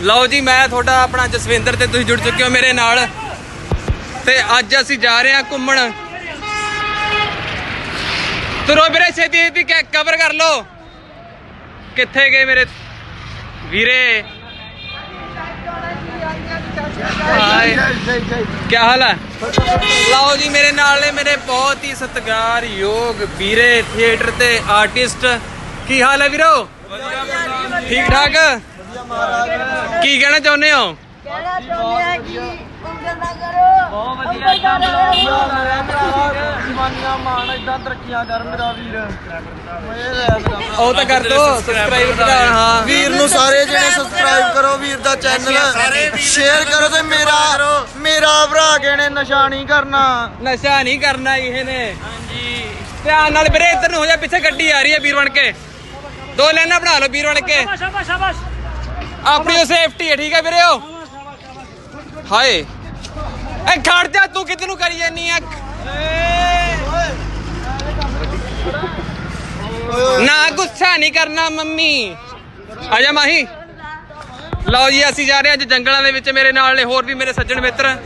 ਲਓ ਜੀ, ਮੈਂ ਤੁਹਾਡਾ ਆਪਣਾ ਜਸਵਿੰਦਰ ਤੇ ਤੁਸੀਂ ਜੁੜ ਚੁੱਕੇ ਹੋ ਮੇਰੇ ਨਾਲ। ਤੇ ਅੱਜ ਅਸੀਂ ਜਾ ਰਹੇ ਹਾਂ ਘੁੰਮਣ। ਤੁਰੋ ਵੀਰੇ, ਛੇਤੀ ਛੇਤੀ ਕਵਰ ਕਰ ਲਓ। ਕਿੱਥੇ ਗਏ ਮੇਰੇ ਵੀਰੇ? ਕੀ ਹਾਲ ਹੈ? ਲਓ ਜੀ, ਮੇਰੇ ਨਾਲ ਨੇ ਮੇਰੇ ਬਹੁਤ ਹੀ ਸਤਿਕਾਰਯੋਗ ਵੀਰੇ ਥੀਏਟਰ ਤੇ ਆਰਟਿਸਟ ਕੀ ਹਾਲ ਹੈ ਵੀਰੋ? ਠੀਕ ਠਾਕ? ਕੀ ਕਹਿਣਾ ਚਾਹੁੰਦੇ ਹੋ? ਕਹਿਣਾ ਚਾਹੁੰਦੇ ਆ ਕਿ ਉਂਗਲ ਨਾ ਕਰੋ। ਬਹੁਤ ਵਧੀਆ ਜਵਾਨੀਆਂ ਮਾਣ ਇਦਾਂ ਤਰੱਕੀਆਂ ਕਰ ਮੇਰਾ ਵੀਰ। ਉਹ ਤਾਂ ਕਰ ਦੋ ਸਬਸਕ੍ਰਾਈਬ ਵਧਾ। ਹਾਂ। ਵੀਰ ਨੂੰ ਸਾਰੇ ਜਿਹੜੇ ਸਬਸਕ੍ਰਾਈਬ ਕਰੋ। ਵੀਰ ਦਾ ਚੈਨਲ ਸ਼ੇਅਰ ਕਰੋ ਤੇ ਮੇਰਾ ਮੇਰਾ ਭਰਾ ਕਿਹਨੇ? ਨਸ਼ਾ ਨਹੀਂ ਕਰਨਾ। ਨਸ਼ਾ ਨਹੀਂ ਕਰਨਾ ਇਹ ਨੇ। ਹਾਂਜੀ। ਧਿਆਨ ਨਾਲ ਵੀਰੇ ਇੱਧਰ ਨੂੰ ਹੋ ਜਾ ਪਿੱਛੇ ਗੱਡੀ ਆ ਰਹੀ ਹੈ ਵੀਰ ਬਣ ਕੇ। ਦੋ ਲਾਈਨਾਂ ਬਣਾ ਲਓ ਵੀਰ ਬਣ ਕੇ। ਆਪਣੀ ਸੇਫਟੀ ਹੈ ਠੀਕ ਹੈ ਵੀਰੇ ਉਹ। ਹਾਏ। ਐ ਖੜ ਜਾ ਤੂੰ ਕਿੱਧਰ ਨੂੰ ਕਰੀ ਜਾਨੀ ਆ ਨਾ ਗੁੱਸਾ ਨਹੀਂ ਕਰਨਾ ਮੰਮੀ। ਆ ਜਾ ਮਾਹੀ। ਲਓ ਜੀ ਅਸੀਂ ਜਾ ਰਹੇ ਹਾਂ ਅੱਜ ਜੰਗਲਾਂ ਦੇ ਵਿੱਚ ਮੇਰੇ ਨਾਲ ਨੇ ਹੋਰ ਵੀ ਮੇਰੇ ਸੱਜਣ ਮਿੱਤਰ।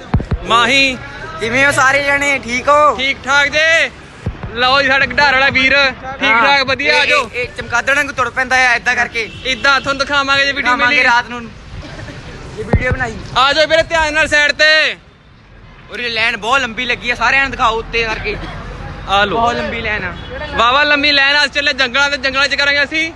ਮਾਹੀ। ਕਿਵੇਂ ਹੋ ਸਾਰੇ ਜਣੇ? ਠੀਕ ਹੋ? ਠੀਕ ਠਾਕ ਜੇ? ਲਓ ਜੀ ਸਾਡਾ ਗਢਾਰ ਵਾਲਾ ਵੀਰ ਠੀਕ ਠਾਕ ਵਧੀਆ ਆ ਜਾਓ। ਇਹ ਚਮਕਾਦੜ ਵਾਂਗੂ ਤੁਰ ਪੈਂਦਾ ਹੈ ਇਦਾਂ ਕਰਕੇ। ਇਦਾਂ ਤੁਹਾਨੂੰ ਦਿਖਾਵਾਂਗੇ ਜੇ ਵੀਡੀਓ ਮਿਲੀ। ਰਾਤ ਨੂੰ। ਇਹ ਵੀਡੀਓ ਬਣਾਈ। ਆ ਜਾਓ ਵੀਰੇ ਧਿਆਨ ਨਾਲ ਸਾਈਡ ਤੇ। ਔਰ ਇਹ ਲਾਈਨ ਬਹੁਤ ਲੰਬੀ ਲੱਗੀ ਹੈ ਸਾਰਿਆਂ ਨੂੰ ਦਿਖਾਓ ਉੱਤੇ ਕਰਕੇ। ਆ ਲੋ ਬਹੁਤ ਲੰਬੀ ਲਾਈਨ ਆ। ਵਾਵਾ ਲੰਮੀ ਲਾਈਨ ਆ। ਚੱਲੇ ਜੰਗਲਾਂ ਤੇ ਜੰਗਲਾਂ 'ਚ ਕਰਾਂਗੇ ਅਸੀਂ।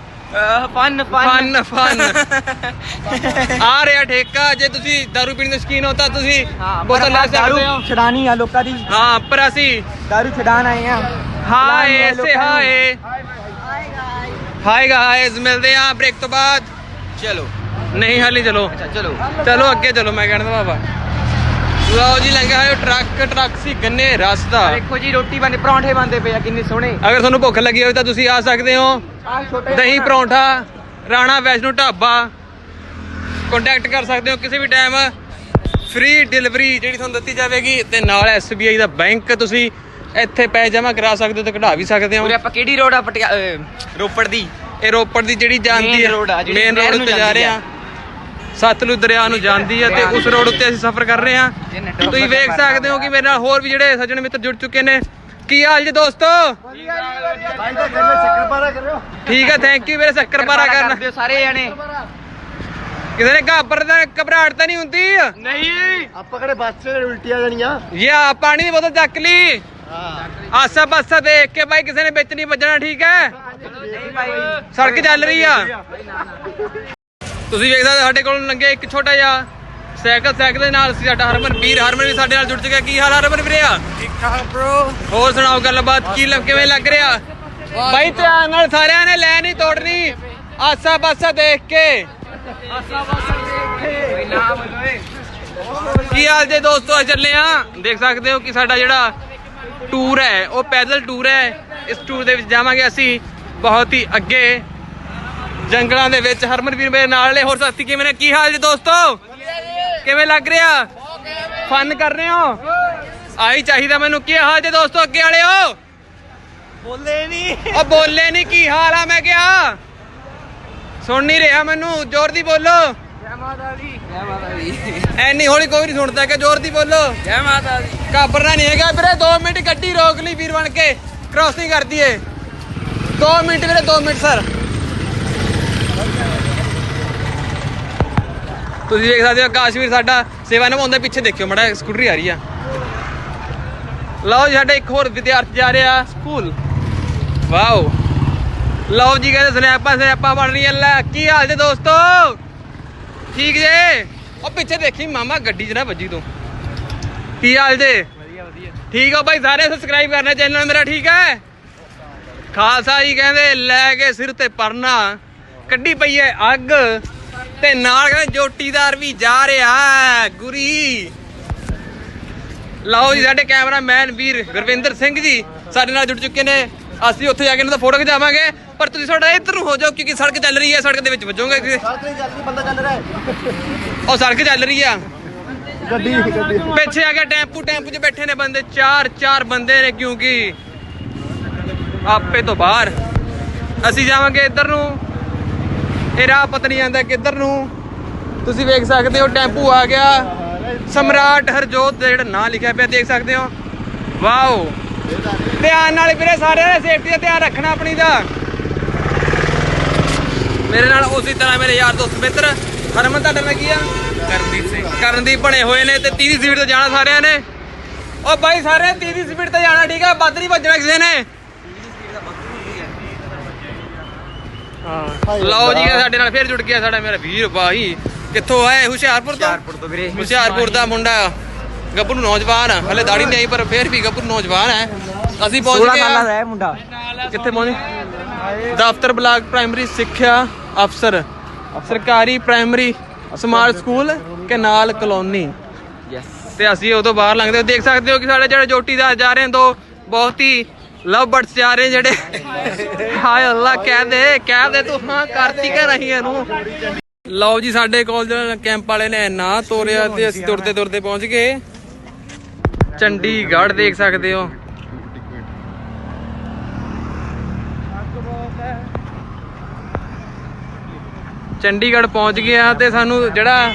Fun fun. ਫਨ ਆ ਰਿਹਾ ਠੇਕਾ ਜੇ ਤੁਸੀਂ ਦਾਰੂ ਪੀਣ ਦੇ ਸ਼ਕੀਨ ਹੋ ਤਾਂ ਤੁਸੀਂ ਬੋਤਲ ਲੈ ਸਕਦੇ ਹੋ। ਛਡਾਣੀ ਆ ਲੋਕਾਂ ਦੀ। ਹਾਂ ਪਰ ਅਸੀਂ ਦਾਰੂ ਛਡਾਣ ਆਏ ਆ। ਹਾਏ ਲਾਉਣੀ ਆ ਸੇ ਲੋਕਾਂ ਨੂੰ। ਹਾਏ। ਹਾਏ ਗਾਇਸ ਮਿਲਦੇ ਆ ਬ੍ਰੇਕ ਤੋਂ ਬਾਅਦ। ਚਲੋ। ਨਹੀਂ ਹਾਲੀ ਚਲੋ। ਚਲੋ। ਚਲੋ ਅੱਗੇ ਚਲੋ ਮੈਂ ਕਹਿੰਦਾ ਬਾਬਾ ਲਓ ਜੀ ਲੰਘਿਆ ਹੋਇਆ ਟਰੱਕ ਟਰੱਕ ਸੀ ਗੰਨੇ ਰਸ ਦਾ। ਦੇਖੋ ਜੀ ਰੋਟੀ ਬੰਦੇ ਪਰੌਂਠੇ ਬੰਦੇ ਪਏ ਆ ਕਿੰਨੇ ਸੋਹਣੇ। ਅਗਰ ਤੁਹਾਨੂੰ ਭੁੱਖ ਲੱਗੀ ਹੋਵੇ ਤਾਂ ਤੁਸੀਂ ਆ ਸਕਦੇ ਹੋ। ਆ ਛੋਟੇ ਦਹੀਂ ਪਰੌਂਠਾ ਰਾਣਾ ਵੈਸ਼ਨੂ ਢਾਬਾ। ਕੰਟੈਕਟ ਕਰ ਸਕਦੇ ਹੋ ਕਿਸੇ ਵੀ ਟਾਈਮ ਫ੍ਰੀ ਡਿਲੀਵਰੀ ਜਿਹੜੀ ਤੁਹਾਨੂੰ ਦਿੱਤੀ ਜਾਵੇਗੀ ਤੇ ਨਾਲ SBI ਦਾ ਬੈਂਕ ਤੁਸੀਂ ਇੱਥੇ ਪੈਸੇ ਜਮ੍ਹਾਂ ਕਰਾ ਸਕਦੇ ਹੋ ਤੇ ਕਢਾ ਵੀ ਸਕਦੇ ਹੋ। ਉਰੇ ਆਪਾਂ ਕਿਹੜੀ ਰੋਡ ਆ ਪਟਿਆ ਅਹ, ਰੋਪੜ ਦੀ? ਇਹ ਰੋਪੜ ਦੀ ਜਿਹੜੀ ਜਾਂਦੀ Main ਹੈ road ਆ, ਜਿਹੜੀ ਮੇਨ ਨਹਿਰ ਰੋਡ ਨੂੰ ਉੱਤੇ ਜਾ ਜਾਂਦੀ ਰਹੇ ਆ। ਆ। ਸਤਲੁਜ ਦਰਿਆ ਨੂੰ ਜਾਂਦੀ ਹੈ ਤੇ ਉਸ ਰੋਡ ਉੱਤੇ ਅਸੀਂ ਸਫ਼ਰ ਕਰ ਰਹੇ ਹਾਂ। ਇਹ ਤੁਸੀਂ ਵੇਖ ਸਕਦੇ ਹੋ ਕਿ ਮੇਰੇ ਨਾਲ ਹੋਰ ਵੀ ਜਿਹੜੇ ਸੱਜਣ ਮਿੱਤਰ ਜੁੜ ਚੁੱਕੇ ਨੇ। ਕੀ ਹਾਲ ਜੀ ਦੋਸਤੋ? ਠੀਕ ਹੈ ਥੈਂਕ ਯੂ ਮੇਰੇ ਸ਼ੱਕਰ ਪਾਰਾ ਕਰਨਾ। ਸਾਰੇ ਜਣੇ। ਕਿਸੇ ਨੇ ਘਾਬਰ ਦਾ ਘਬਰਾਹਟ ਤਾਂ ਨਹੀਂ ਹੁੰਦੀ? ਨਹੀਂ। ਆਪਾਂ ਕਿਹੜੇ ਬੱਸ 'ਚ ਉਲਟੀਆਂ ਜਾਣੀਆਂ? ਯਾ ਪਾਣੀ ਦੀ ਬੋਤਲ ਚੱਕ ਲਈ। ਆਸਾ ਪਾਸਾ ਦੇਖ ਕੇ ਬਾਈ ਕਿਸੇ ਨੇ ਵਿੱਚ ਨਹੀਂ ਵੱਜਣਾ ਠੀਕ ਹੈ? ਨਹੀਂ ਭਾਈ ਸੜਕ ਚੱਲ ਰਹੀ ਆ। ਤੁਸੀਂ ਵੇਖ ਸਕਦੇ ਸਾਡੇ ਕੋਲ ਲੰਘਿਆ ਇੱਕ ਛੋਟਾ ਜਿਹਾ ਸਾਈਕਲ ਸਾਈਕਲ ਦੇ ਨਾਲ ਸੀ ਸਾਡਾ ਹਰਮਨ ਵੀਰ ਹਰਮਨ ਵੀ ਸਾਡੇ ਨਾਲ ਜੁੜ ਚੁੱਕਿਆ। ਕੀ ਹਾਲ ਹਰਮਨ ਵੀਰੇ? ਆ ਠੀਕ ਠਾਕ ਬ్రో ਹੋਰ ਸੁਣਾਓ ਗੱਲਬਾਤ ਕੀ ਲੱਗ ਕਿਵੇਂ ਲੱਗ ਰਿਹਾ? ਬਾਈ ਧਿਆਨ ਨਾਲ ਸਾਰਿਆਂ ਨੇ ਲੈ ਨਹੀਂ ਤੋੜਨੀ ਆਸਾ ਪਾਸਾ ਦੇਖ ਕੇ। ਕੋਈ ਨਾਮ ਓਏ ਕੀ ਹਾਲ ਜੇ ਦੋਸਤੋ ਅੱਜ ਚੱਲੇ ਆ ਦੇਖ ਸਕਦੇ ਹੋ ਕਿ ਸਾਡਾ ਜਿਹੜਾ ਟੂਰ ਹੈ ਉਹ ਪੈਦਲ ਟੂਰ ਹੈ। ਇਸ ਟੂਰ ਦੇ ਵਿੱਚ ਜਾਵਾਂਗੇ ਅਸੀਂ ਬਹੁਤ ਹੀ ਅੱਗੇ। ਜੰਗਲਾਂ ਦੇ ਵਿੱਚ। ਹਰਮਨ ਵੀਰ ਮੇਰੇ ਨਾਲ ਨੇ। ਹੋਰ ਸਾਥੀ ਕਿਵੇਂ ਨੇ? ਕੀ ਹਾਲ ਜੀ ਦੋਸਤੋ? ਕਿਵੇਂ ਲੱਗ ਰਿਹਾ? ਫਨ ਕਰ ਰਹੇ ਹੋ? ਆਹੀ ਚਾਹੀਦਾ ਮੈਨੂੰ। ਕੀ ਹਾਲ ਜੇ ਦੋਸਤੋ? ਅੱਗੇ ਵਾਲਿਓ? ਬੋਲੇ ਨਹੀਂ। ਉਹ ਬੋਲੇ ਨਹੀਂ। ਕੀ ਹਾਲ ਆ? ਮੈਂ ਕਿਹਾ। ਸੁਣ ਨਹੀਂ ਰਿਹਾ ਮੈਨੂੰ। ਜ਼ੋਰ ਦੀ ਬੋਲੋ। ਜੈ ਮਾਤਾ ਦੀ। ਜੈ ਮਾਤਾ ਦੀ। ਐਨੀ ਹੌਲੀ ਕੋਈ ਨਹੀਂ ਸੁਣਦਾ ਕਿ ਜ਼ੋਰ ਦੀ ਬੋਲੋ। ਜੈ ਮਾਤਾ ਦੀ। ਘਾਬਰਨਾ ਨਹੀਂ ਹੈਗਾ ਵੀਰੇ। 2 ਮਿੰਟ ਗੱਡੀ ਰੋਕ ਲਈ ਵੀਰ ਬਣ ਕੇ। ਕ੍ਰਾਸਿੰਗ ਕਰ ਦਈਏ। 2 ਮਿੰਟ ਵੀਰੇ 2 ਮਿੰਟ ਸਰ। ਤੁਸੀਂ ਦੇਖ ਸਕਦੇ ਹੋ ਕਾਸ਼ਮੀਰ ਸਾਡਾ ਸੇਵਾ ਨਿਭਾਉਂਦਾ ਪਿੱਛੇ ਦੇਖਿਓ ਮੜਾ ਸਕੂਟਰੀ ਆ ਰਹੀ ਆ। ਲਓ ਜੀ ਸਾਡਾ ਇੱਕ ਹੋਰ ਵਿਦਿਆਰਥੀ ਜਾ ਰਿਹਾ ਸਕੂਲ। ਵਾਓ। ਲਓ ਜੀ ਕਹਿੰਦੇ ਸਨੈਪਾਂ ਸਨੈਪਾਂ ਬਣ ਰਹੀਆਂ ਲੈ ਕੀ ਹਾਲ ਜੇ ਦੋਸਤੋ? ਠੀਕ ਜੇ? ਉਹ ਪਿੱਛੇ ਦੇਖੀ ਮਾਮਾ ਗੱਡੀ 'ਚ ਨਾ ਵੱਜੀ ਤੂੰ। ਕੀ ਹਾਲ ਜੇ? ਵਧੀਆ ਵਧੀਆ। ਠੀਕ ਹੋ ਭਾਈ ਸਾਰੇ ਸਬਸਕ੍ਰਾਈਬ ਕਰਨਾ ਚੈਨਲ ਮੇਰਾ ਠੀਕ ਹੈ? ਖਾਲਸਾ ਜੀ ਕਹਿੰਦੇ ਲੈ ਕੇ ਸਿਰ ਤੇ ਪਰਨਾ। ਕੱਢੀ ਪਈ ਐ ਅੱਗ। ਤੇ ਨਾਲ ਕਹਿੰਦੇ ਜੋਟੀਦਾਰ ਵੀ ਜਾ ਰਿਹਾ ਗੁਰੀ। ਲਓ ਜੀ, ਸਾਡੇ ਕੈਮਰਾਮੈਨ ਵੀਰ ਗੁਰਵਿੰਦਰ ਸਿੰਘ ਜੀ ਸਾਡੇ ਨਾਲ ਜੁੜ ਚੁੱਕੇ ਨੇ। ਅਸੀਂ ਉੱਥੇ ਜਾ ਕੇ ਇਹਨਾਂ ਦਾ ਫੋਟੋ ਖਿਚਾਵਾਂਗੇ, ਪਰ ਤੁਸੀਂ ਥੋੜਾ ਇੱਧਰ ਨੂੰ ਹੋ ਜਾਓ, ਕਿਉਂਕਿ ਸੜਕ ਚੱਲ ਰਹੀ ਹੈ, ਸੜਕ ਦੇ ਵਿੱਚ ਵੱਜੋਗੇ ਚੱਲ ਰਿਹਾ ਉਹ ਸੜਕ ਚੱਲ ਰਹੀ ਆ। ਗੱਡੀ ਪਿੱਛੇ ਆ ਗਿਆ ਟੈਂਪੂ ਟੈਂਪੂ 'ਚ ਬੈਠੇ ਨੇ ਬੰਦੇ, ਚਾਰ ਚਾਰ ਬੰਦੇ ਨੇ ਕਿਉਂਕਿ ਆਪੇ ਤੋਂ ਬਾਹਰ। ਅਸੀਂ ਜਾਵਾਂਗੇ ਇੱਧਰ ਨੂੰ। ਇਹ ਰਾਹ ਪਤਾ ਨਹੀਂ ਜਾਂਦਾ ਕਿੱਧਰ ਨੂੰ। ਤੁਸੀਂ ਵੇਖ ਸਕਦੇ ਹੋ ਟੈਂਪੂ ਆ ਗਿਆ। ਸਮਰਾਟ ਹਰਜੋਤ ਦਾ ਜਿਹੜਾ ਨਾਂ ਲਿਖਿਆ ਪਿਆ ਦੇਖ ਸਕਦੇ ਹੋ। ਵਾਓ। ਧਿਆਨ ਨਾਲ ਵੀਰੇ ਸਾਰਿਆਂ ਨੇ ਸੇਫਟੀ ਦਾ ਧਿਆਨ ਰੱਖਣਾ ਆਪਣੀ ਦਾ। ਮੇਰੇ ਨਾਲ ਉਸੇ ਤਰ੍ਹਾਂ ਮੇਰੇ ਯਾਰ ਦੋਸਤ ਮਿੱਤਰ ਹਰਮਨ ਤੁਹਾਡਾ ਨਾਂ ਕੀ ਆ? ਕਰਨਦੀਪ ਸਿੰਘ। ਕਰਨਦੀਪ ਬਣੇ ਹੋਏ ਨੇ ਤੇ 30 ਦੀ ਸਪੀਡ ਤੇ ਜਾਣਾ ਸਾਰਿਆਂ ਨੇ। ਉਹ ਬਾਈ ਸਾਰੇ 30 ਦੀ ਸਪੀਡ ਤੇ ਜਾਣਾ ਠੀਕ ਆ? ਵੱਧ ਨਹੀਂ ਭੱਜਣਾ ਕਿਸੇ ਨੇ। ਹਾਂ। ਲਓ ਜੀ ਸਾਡੇ ਨਾਲ ਫੇਰ ਜੁੜ ਗਿਆ ਸਾਡਾ ਮੇਰਾ ਵੀਰ ਬਾਈ ਕਿੱਥੋਂ ਆਏ ਹੁਸ਼ਿਆਰਪੁਰ ਤੋਂ? ਹੁਸ਼ਿਆਰਪੁਰ ਤੋਂ ਵੀਰੇ ਹੁਸ਼ਿਆਰਪੁਰ ਦਾ ਮੁੰਡਾ। ਗੱਭਰੂ ਨੌਜਵਾਨ ਹਲੇ ਦਾੜੀ ਨਹੀਂ ਆਈ ਪਰ ਫੇਰ ਵੀ ਗੱਭਰੂ ਨੌਜਵਾਨ ਹੈ ਅਸੀਂ ਪਹੁੰਚ ਗਏ ਆ। ਹੈ ਮੁੰਡਾ। ਕਿੱਥੇ ਪਹੁੰਚੇ ਦਫ਼ਤਰ ਬਲਾਕ ਪ੍ਰਾਇਮਰੀ ਸਿੱਖਿਆ ਅਫਸਰ। ਸਰਕਾਰੀ primary smart school canal colony? Yes ਤੇ ਅਸੀਂ ਉਦੋਂ ਬਾਹਰ ਲੰਘਦੇ ਹੋ ਦੇਖ ਸਕਦੇ ਹੋ ਕਿ ਸਾਡੇ ਜਿਹੜੇ ਜੋਟੀਦਾਰ ਜਾ ਰਹੇ ਨੇ ਦੋ ਬਹੁਤ ਹੀ ਲਵ ਬਰਡਸ ਜਾ ਰਹੇ ਜਿਹੜੇ। ਹਾਏ ਅੱਲਾ, ਕਹਿ ਦੇ ਕਹਿ ਦੇ ਤੂੰ, ਹਾਂ, ਕਰਤੀ ਕਰ ਰਹੀ ਇਹਨੂੰ? ਲਓ ਜੀ, ਸਾਡੇ ਕਾਲਜ ਕੈਂਪ ਵਾਲੇ ਨੇ, ਨਾ ਤੋਰਿਆ ਤੇ ਅਸੀਂ ਤੁਰਦੇ ਤੁਰਦੇ ਪਹੁੰਚ ਗਏ। ਚੰਡੀਗੜ੍ਹ ਦੇਖ ਸਕਦੇ ਹੋ। ਚੰਡੀਗੜ੍ਹ ਪਹੁੰਚ ਗਏ ਆ ਤੇ ਸਾਨੂੰ ਜਿਹੜਾ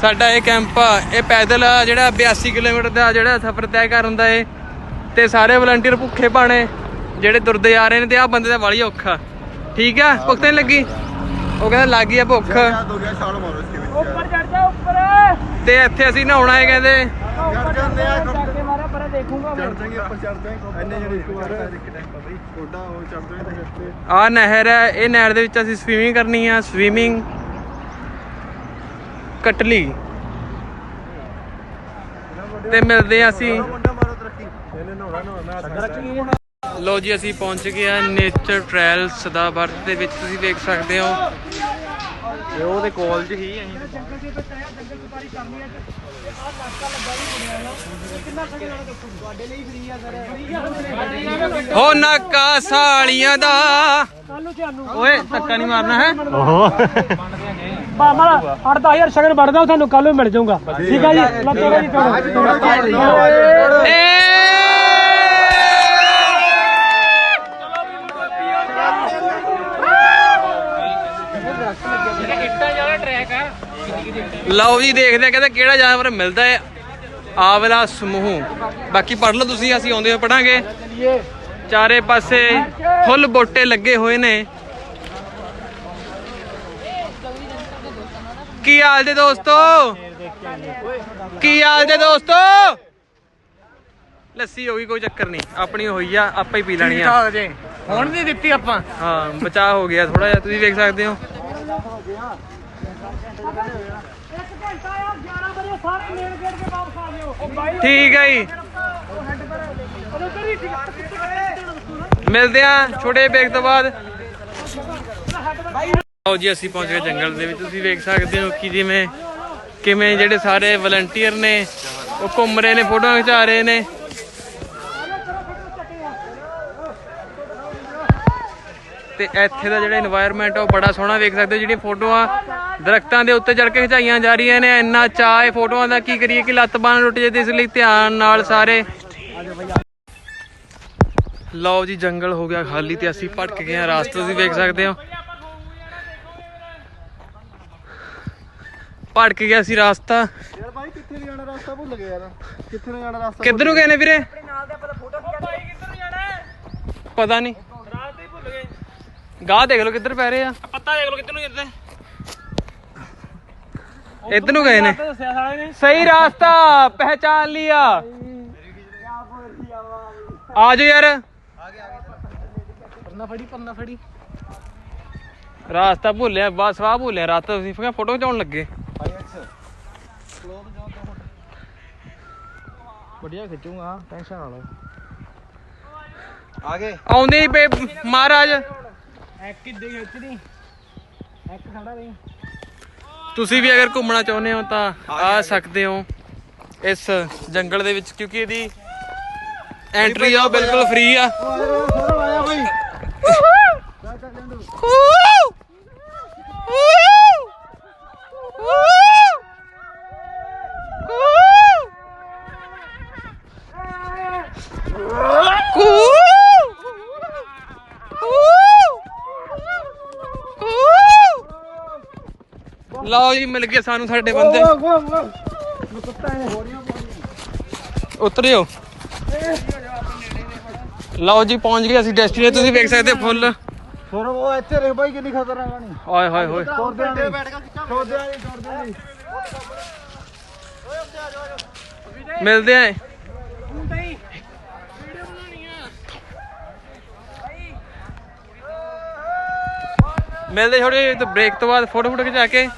ਸਾਡਾ ਇਹ ਕੈਂਪ ਆ, ਇਹ ਪੈਦਲ ਜਿਹੜਾ 82 ਕਿਲੋਮੀਟਰ ਦਾ ਜਿਹੜਾ ਸਫ਼ਰ ਤੈਅ ਕਰ ਹੁੰਦਾ ਏ। ਤੇ ਸਾਰੇ ਵਲੰਟੀਅਰ ਭੁੱਖੇ ਪਾਣੇ ਜਿਹੜੇ ਤੁਰਦੇ ਆ ਰਹੇ ਨੇ ਤੇ ਆ ਬੰਦੇ ਦਾ ਵਾਲੀ ਔਖਾ ਠੀਕ ਆ? ਭੁੱਖ ਤੇ ਨੀ ਲੱਗੀ? ਉਹ ਕਹਿੰਦਾ ਲੱਗ ਗਈ ਆ ਭੁੱਖ। ਉੱਪਰ ਚੜ ਜਾ ਉੱਪਰ। ਤੇ ਇੱਥੇ ਅਸੀਂ ਨਹਾਉਣਾ ਹੈ ਕਹਿੰਦੇ। ਚੜ ਜਾਂਦੇ ਆ ਜਾ ਕੇ ਮਾਰਾ ਪਰ ਦੇਖੂੰਗਾ ਚੜ ਜਾਏਂਗੇ ਉੱਪਰ ਚੜ ਜਾਏਂਗੇ ਇੰਨੇ ਜਿਹੜੇ ਇੱਕ ਵਾਰ ਇੱਕ ਟਾਈਮ ਪਾ ਬਈ ਕੋਡਾ ਉਹ ਚੜ ਜਾਏਂਗੇ ਤੇ। ਆ ਨਹਿਰ ਹੈ ਇਹ ਨਹਿਰ ਦੇ ਵਿੱਚ ਅਸੀਂ ਸਵੀਮਿੰਗ ਕਰਨੀ ਆ ਸਵੀਮਿੰਗ ਕਟਲੀ। ਤੇ ਮਿਲਦੇ ਆ ਅਸੀਂ। ਇਹਨੇ ਨਹਾਉਣਾ ਨਹਾਉਣਾ ਲੋ ਜੀ ਅਸੀਂ ਪਹੁੰਚ ਗਏ ਆ ਨੇਚਰ ਟ੍ਰਾਇਲ ਸਦਾਬਰਤ ਦੇ ਵਿੱਚ। ਤੁਸੀਂ ਦੇਖ ਸਕਦੇ ਹੋ। ਤੇ ਉਹਦੇ ਕਾਲਜ ਹੀ ਅਸੀਂ। ਹੋ ਨਾਕਾ ਸਾਲੀਆਂ ਦਾ। ਓਏ ਧੱਕਾ ਨਹੀਂ ਮਾਰਨਾ ਹੈ? ਮਾਮਾ 8-10000 ਸ਼ਗਨ ਵੜਦਾ ਤੁਹਾਨੂੰ ਕੱਲ ਨੂੰ ਮਿਲ ਜਾਊਗਾ। ਠੀਕ ਹੈ ਜੀ ਲੱਤੋਂ ਜੀ ਏ ਲਓ ਜੀ ਦੇਖਦੇ ਆ ਕਹਿੰਦੇ ਕਿਹੜਾ ਜਾਨਵਰ ਮਿਲਦਾ ਹੈ। ਆ ਵਾਲਾ ਸਮੂਹ। ਬਾਕੀ ਪੜ ਲਓ ਤੁਸੀਂ ਅਸੀਂ ਆਉਂਦੇ ਹੋ ਪੜਾਂਗੇ ਚਾਰੇ ਪਾਸੇ ਫੁੱਲ ਬੋਟੇ ਲੱਗੇ ਹੋਏ ਨੇ। ਕੀ ਹਾਲ ਜੇ ਦੋਸਤੋ? ਕੀ ਹਾਲ ਜੇ ਦੋਸਤੋ? ਲੱਸੀ ਹੋ ਗਈ ਕੋਈ ਚੱਕਰ ਨਹੀਂ। ਆਪਣੀ ਹੋਈ ਆ ਆਪਾਂ ਹੀ ਪੀ ਲੈਣੀ ਆ। ਹੁਣ ਨਹੀਂ ਦਿੱਤੀ ਆਪਾਂ। ਹਾਂ ਬਚਾਅ ਹੋ ਗਿਆ ਥੋੜਾ ਜਿਹਾ ਤੁਸੀਂ ਵੇਖ ਸਕਦੇ ਹੋ। ਘੰਟਾ ਆ 11 ਵਜੇ ਸਾਰੇ ਮੇਨ ਗੇਟ ਕੇ ਵਾਪਸ ਆ ਜਿਓ। ਉਹ ਬਾਈ ਠੀਕ ਹੈ ਜੀ ਮਿਲਦੇ ਆ ਛੋਟੇ ਬ੍ਰੇਕ ਤੋਂ ਬਾਅਦ। ਆਓ ਜੀ ਅਸੀਂ ਪਹੁੰਚ ਗਏ ਜੰਗਲ ਦੇ ਵਿੱਚ। ਤੁਸੀਂ ਵੇਖ ਸਕਦੇ ਹੋ ਕਿ ਜਿਵੇਂ ਕਿਵੇਂ ਜਿਹੜੇ ਸਾਰੇ ਵਲੰਟੀਅਰ ਨੇ ਉਹ ਘੁੰਮ ਰਹੇ ਨੇ ਫੋਟੋਆਂ ਖਿਚਾ ਰਹੇ ਨੇ। ਤੇ ਇੱਥੇ ਦਾ ਜਿਹੜਾ এনवायरमेंट ਉਹ ਬੜਾ ਸੋਹਣਾ ਵੇਖ ਸਕਦੇ ਹੋ। ਜਿਹੜੀਆਂ ਫੋਟੋਆਂ ਦਰਖਤਾਂ ਦੇ ਉੱਤੇ ਚੜ ਕੇ ਖਿਚਾਈਆਂ ਜਾ ਰਹੀਆਂ ਨੇ ਇੰਨਾ ਚਾਹ ਇਹ ਫੋਟੋਆਂ ਦਾ। ਕੀ ਕਰੀਏ ਕਿ ਲੱਤ ਬਾਣ ਟੁੱਟ ਜੇ ਇਸ ਲਈ ਧਿਆਨ ਨਾਲ ਸਾਰੇ। ਲਓ ਜੀ ਜੰਗਲ ਹੋ ਗਿਆ ਖਾਲੀ ਤੇ ਅਸੀਂ ਭਟਕ ਗਏ ਆ ਰਾਸਤਾ ਤੁਸੀਂ ਵੇਖ ਸਕਦੇ ਹੋ। ਭਟਕ ਗਿਆ ਸੀ ਰਾਸਤਾ। ਯਾਰ ਕਿੱਥੇ ਨੂੰ ਜਾਣਾ? ਰਾਸਤਾ ਭੁੱਲ ਗਿਆ ਯਾਰ। ਕਿੱਥੇ ਨੂੰ ਜਾਣਾ? ਰਾਸਤਾ ਕਿੱਧਰ ਨੂੰ ਗਏ ਨੇ ਵੀਰੇ? ਪਤਾ ਨਹੀਂ। ਗਾਹ ਦੇਖ ਲਓ ਕਿੱਧਰ ਪੈ ਰਹੇ ਆ। ਪੱਤਾ ਦੇਖ ਲਓ ਕਿੱਧਰ ਨੂੰ ਜਾਂਦੇ। ਇੱਧਰ ਨੂੰ ਗਏ ਨੇ। ਦੱਸਿਆ ਸਾਲੇ ਨੇ। ਸਹੀ ਰਾਸਤਾ ਪਹਿਚਾਨ ਲਿਆ। ਆ ਜਾਓ ਯਾਰ। ਪੰਨਾ ਫੜੀ ਪੰਨਾ ਫੜੀ। ਰਾਸਤਾ ਭੁੱਲਿਆ ਬਸ ਸਵਾਹ ਭੁੱਲਿਆ ਰਾਸਤਾ ਤੁਸੀਂ ਫਿਰ ਫੋਟੋ ਖਿਚਾਉਣ ਲੱਗੇ। ਵਧੀਆ ਖਿੱਚੂਗਾ ਟੈਨਸ਼ਨ ਨਾ ਲਓ। ਆਗੇ ਆਉਂਦੇ ਹੀ ਪਏ ਮਹਾਰਾਜ। ਇੱਕ ਕਿੱਦੇ ਖਿੱਚਦੀ ਇੱਕ ਖੜਾ ਰਹੀ ਤੁਸੀਂ ਵੀ ਅਗਰ ਘੁੰਮਣਾ ਚਾਹੁੰਦੇ ਹੋ ਤਾਂ ਆ ਸਕਦੇ ਹੋ ਇਸ ਜੰਗਲ ਦੇ ਵਿੱਚ ਕਿਉਂਕਿ ਇਹਦੀ ਐਂਟਰੀ ਆ ਉਹ ਬਿਲਕੁਲ ਫ੍ਰੀ ਆ। ਲਓ ਜੀ ਮਿਲ ਗਏ ਸਾਨੂੰ ਸਾਡੇ ਬੰਦੇ। ਉਤਰਿਓ। ਲਓ ਜੀ ਪਹੁੰਚ ਗਏ ਅਸੀਂ ਡੈਸਟੀਨੇ ਤੁਸੀਂ ਵੇਖ ਸਕਦੇ ਹੋ ਫੁੱਲ ਹੋਰ ਉਹ ਇੱਥੇ ਦੇਖ ਬਾਈ ਕਿੰਨੀ ਖਤਰਨਾਕ ਆਣੀ ਓਏ ਹੋਏ ਹੋਏ। ਛੋੜਦੇ ਆਂ ਛੋੜਦੇ ਆਂ ਛੋੜਦੇ ਆਂ ਮਿਲਦੇ ਆਂ। ਮਿਲਦੇ ਥੋੜੀ ਬ੍ਰੇਕ ਤੋਂ ਬਾਅਦ ਫੋਟੋ ਫੋਟੋ ਖਿਚਾ ਕੇ।